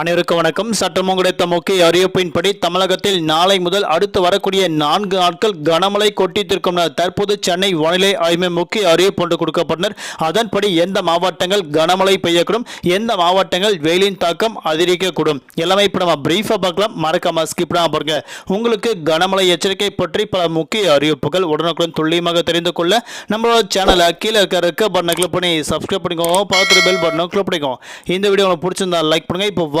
அனைவருக்கும் வணக்கம். சட்டமும் கிடைத்த முக்கிய அறிவிப்பின்படி தமிழகத்தில் நாளை முதல் அடுத்து வரக்கூடிய நான்கு நாட்கள் கனமழை கொட்டித்திருக்கும் தற்போது சென்னை வானிலை ஆய்வு முக்கிய அறிவிப்பு ஒன்று கொடுக்கப்பட்டனர். அதன்படி எந்த மாவட்டங்கள் கனமழை பெய்யக்கூடும் எந்த மாவட்டங்கள் வெயிலின் தாக்கம் அதிகரிக்கக்கூடும். எல்லாமே இப்போ நம்ம பிரீஃபாக பார்க்கலாம். மறக்காம ஸ்கிப் பாருங்க. உங்களுக்கு கனமழை எச்சரிக்கை பற்றி பல முக்கிய அறிவிப்புகள் உடனுக்குடன் துல்லியமாக தெரிந்து கொள்ள நம்மளோட சேனலை கீழே இருக்க இருக்க பட்டனை கிளிக் பண்ணி சப்ஸ்கிரைப் பண்ணிக்கோங்க. பார்த்துட்டு பெல் பட்டனை கிளிக் பண்ணிக்கோங்க. இந்த வீடியோ உங்களுக்கு பிடிச்சிருந்தா லைக் பண்ணுங்க. இப்போ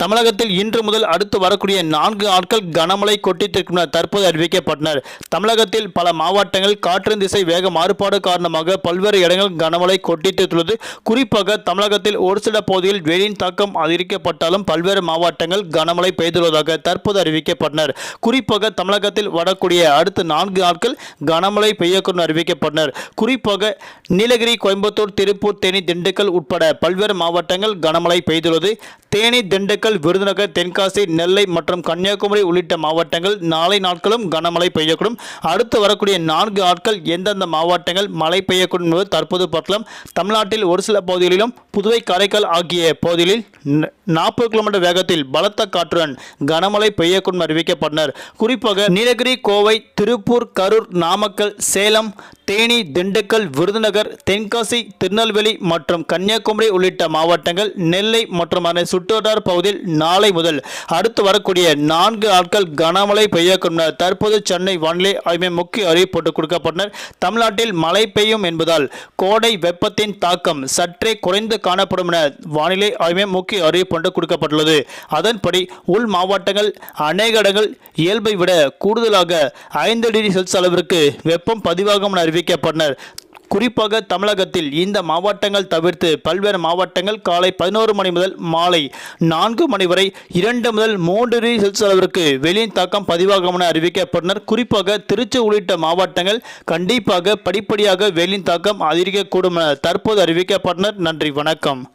தமிழகத்தில் இன்று முதல் அடுத்து வரக்கூடிய நான்கு நாட்கள் கனமழை கொட்டித்திருக்கும் தற்போது அறிவிக்கப்பட்டனர். தமிழகத்தில் பல மாவட்டங்கள் காற்றின் திசை வேக மாறுபாடு காரணமாக பல்வேறு இடங்கள் கனமழை கொட்டித்துள்ளது. குறிப்பாக தமிழகத்தில் ஒரு சில பகுதியில் வெயிலின் தாக்கம் அதிகரிக்கப்பட்டாலும் பல்வேறு மாவட்டங்கள் கனமழை பெய்துள்ளதாக தற்போது அறிவிக்கப்பட்டனர். குறிப்பாக தமிழகத்தில் வரக்கூடிய அடுத்த நான்கு நாட்கள் கனமழை பெய்யக்கூடும் அறிவிக்கப்பட்டனர். குறிப்பாக நீலகிரி கோயம்புத்தூர் திருப்பூர் தேனி திண்டுக்கல் உட்பட பல்வேறு மாவட்டங்கள் கனமழை பெய்துள்ளது. தேனி திண்டுக்கல் விருதுநகர் தென்காசி நெல்லை மற்றும் கன்னியாகுமரி உள்ளிட்ட மாவட்டங்கள் நாளை நாட்களும் கனமழை பெய்யக்கூடும். அடுத்து வரக்கூடிய நான்கு நாட்கள் எந்தெந்த மாவட்டங்கள் மழை பெய்யக்கூடும் என்பது தற்போது பார்க்கலாம். தமிழ்நாட்டில் ஒரு சில பகுதிகளிலும் புதுவை காரைக்கால் ஆகிய பகுதிகளில் நாற்பது கிலோமீட்டர் வேகத்தில் பலத்த காற்றுடன் கனமழை பெய்யக்கூடும் அறிவிக்கப்பட்டனர். குறிப்பாக நீலகிரி கோவை திருப்பூர் கரூர் நாமக்கல் சேலம் தேனி திண்டுக்கல் விருதுநகர் தென்காசி திருநெல்வேலி மற்றும் கன்னியாகுமரி உள்ளிட்ட மாவட்டங்கள் நெல்லை மற்றும் அதனை சுற்றுவட்டார பகுதியில் நாளை முதல் அடுத்து வரக்கூடிய நான்கு நாட்கள் கனமழை பெய்யக்கூடும் தற்போது சென்னை வானிலை ஆய்வு முக்கிய அறிவிப்பு போட்டு கொடுக்கப்பட்டனர். தமிழ்நாட்டில் மழை பெய்யும் என்பதால் கோடை வெப்பத்தின் தாக்கம் சற்றே குறைந்து காணப்படும் என வானிலை ஆய்வு முக்கிய அறிவிப்பு கொண்டு கொடுக்கப்பட்டுள்ளது. அதன்படி உள் மாவட்டங்கள் அநேக இடங்கள் இயல்பை விட கூடுதலாக ஐந்து டிகிரி செல்சியஸ் அளவிற்கு வெப்பம் பதிவாகும் என அறிவிக்கப்பட்டனர். குறிப்பாக தமிழகத்தில் இந்த மாவட்டங்கள் தவிர்த்து பல்வேறு மாவட்டங்கள் காலை பதினோரு மணி முதல் மாலை நான்கு மணி வரை இரண்டு முதல் மூன்று டிகிரி செல்சியஸ் அளவிற்கு வெளியின் தாக்கம் பதிவாகும் என அறிவிக்கப்பட்டனர். குறிப்பாக திருச்சி உள்ளிட்ட மாவட்டங்கள் கண்டிப்பாக படிப்படியாக வெளியின் தாக்கம் அதிகரிக்கக்கூடும் என தற்போது அறிவிக்கப்பட்டனர். நன்றி வணக்கம்.